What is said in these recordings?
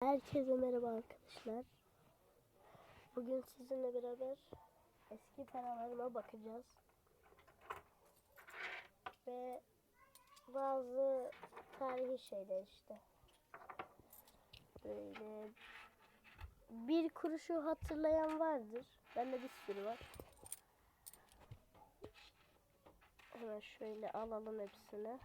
Herkese merhaba arkadaşlar. Bugün sizinle beraber eski paralarıma bakacağız. Ve bazı tarihi şeyler işte. Böyle bir kuruşu hatırlayan vardır. Bende bir sürü var. Hemen şöyle alalım hepsini.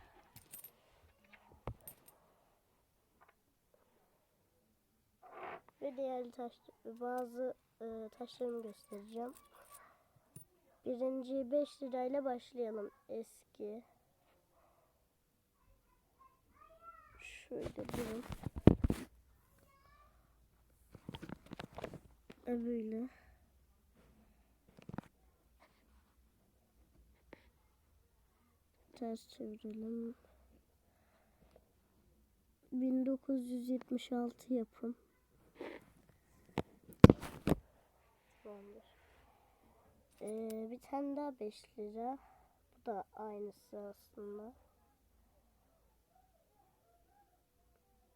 Ve değerli taş bazı e, taşlarımı göstereceğim. Birinci 5 lirayla başlayalım eski. Şöyle durun. Böyle. Ters çevirelim. 1976 yapım. Tamamdır. Ee, bir tane daha 5 lira. Bu da aynısı aslında.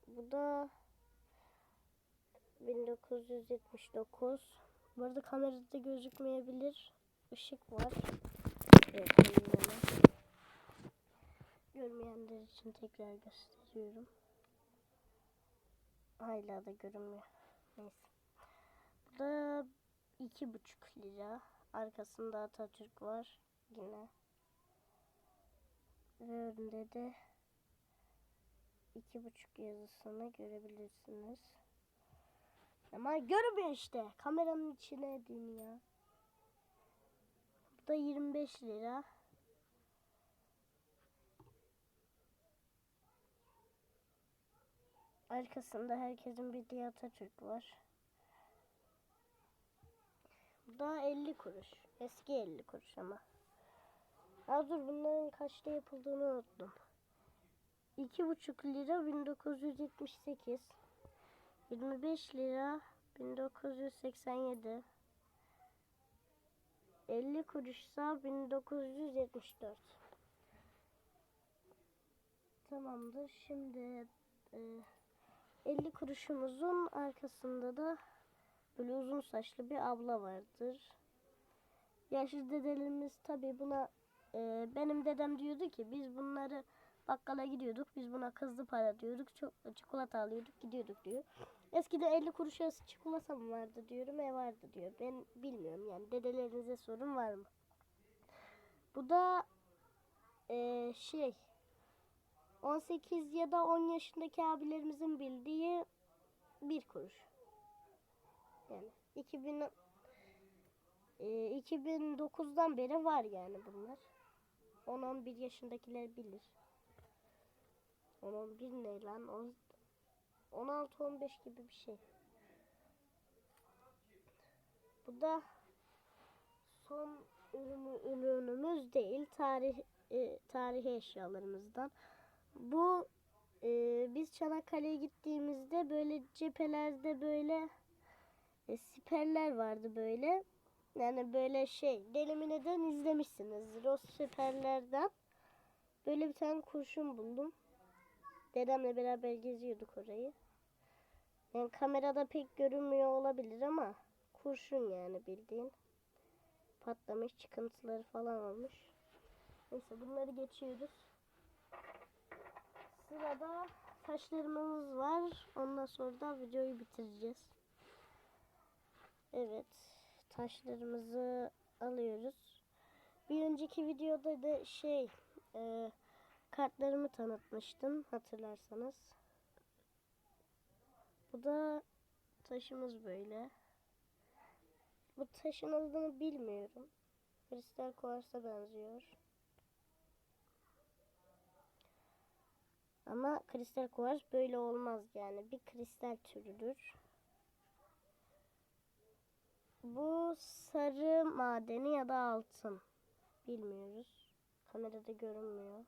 Bu da 1979. Bu arada kamerada gözükmeyebilir. Işık var. Evet. Görmeyenler için tekrar gösteriyorum. Hala da görünmüyor. Neyse. Bu da iki buçuk lira. Arkasında Atatürk var yine. Ve önünde de iki buçuk yazısını görebilirsiniz. Ama görmüyor işte. Kameranın içine diyeyim ya. Bu da 25 lira. Arkasında herkesin bildiği Atatürk var. Bu da 50 kuruş. Eski 50 kuruş ama. Aa dur bunların kaçta yapıldığını unuttum. 2,5 lira 1978. 25 lira 1987. 50 kuruşsa 1974. Tamamdır. Şimdi e, 50 kuruşumuzun arkasında da böyle uzun saçlı bir abla vardır. Yaşlı dedelerimiz tabi buna e, benim dedem diyordu ki biz bunları bakkala gidiyorduk. Biz buna kızlı para diyorduk. Çok çikolata alıyorduk gidiyorduk diyor. Eskiden 50 kuruş arası çikolata mı vardı diyorum. E vardı diyor. Ben bilmiyorum yani dedelerinize sorun var mı? Bu da e, şey 18 ya da 10 yaşındaki abilerimizin bildiği bir kuruş. Yani 2000 e, 2009'dan beri var yani bunlar. 10-11 yaşındakiler bilir. 10-11 ne lan? 16-15 gibi bir şey. Bu da son ürünü, ürünümüz değil. Tarih e, tarihi eşyalarımızdan. Bu e, biz Çanakkale'ye gittiğimizde böyle cephelerde böyle e, siperler vardı böyle. Yani böyle şey Delimine'den izlemişsiniz. O siperlerden böyle bir tane kurşun buldum. Dedemle beraber geziyorduk orayı. Yani kamerada pek görünmüyor olabilir ama kurşun yani bildiğin. Patlamış çıkıntıları falan olmuş. Neyse bunları geçiyoruz. Sırada taşlarımız var. Ondan sonra da videoyu bitireceğiz. Evet. Taşlarımızı alıyoruz. Bir önceki videoda da şey e, kartlarımı tanıtmıştım hatırlarsanız. Bu da taşımız böyle. Bu taşın adını bilmiyorum. Kristal kuarsa benziyor. Ama kristal kuvars böyle olmaz yani. Bir kristal türüdür. Bu sarı madeni ya da altın. Bilmiyoruz. Kamerada görünmüyor.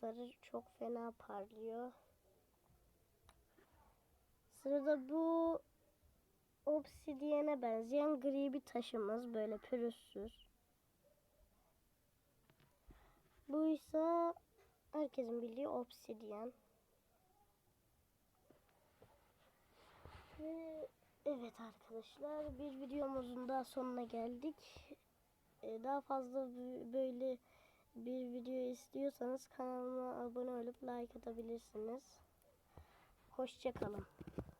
Sarı çok fena parlıyor. Sırada bu obsidiyene benzeyen gri bir taşımız. Böyle pürüzsüz. Bu ise herkesin bildiği obsidiyen. Ve evet arkadaşlar bir videomuzun daha sonuna geldik. Ee, daha fazla böyle bir video istiyorsanız kanalıma abone olup like atabilirsiniz. Hoşçakalın.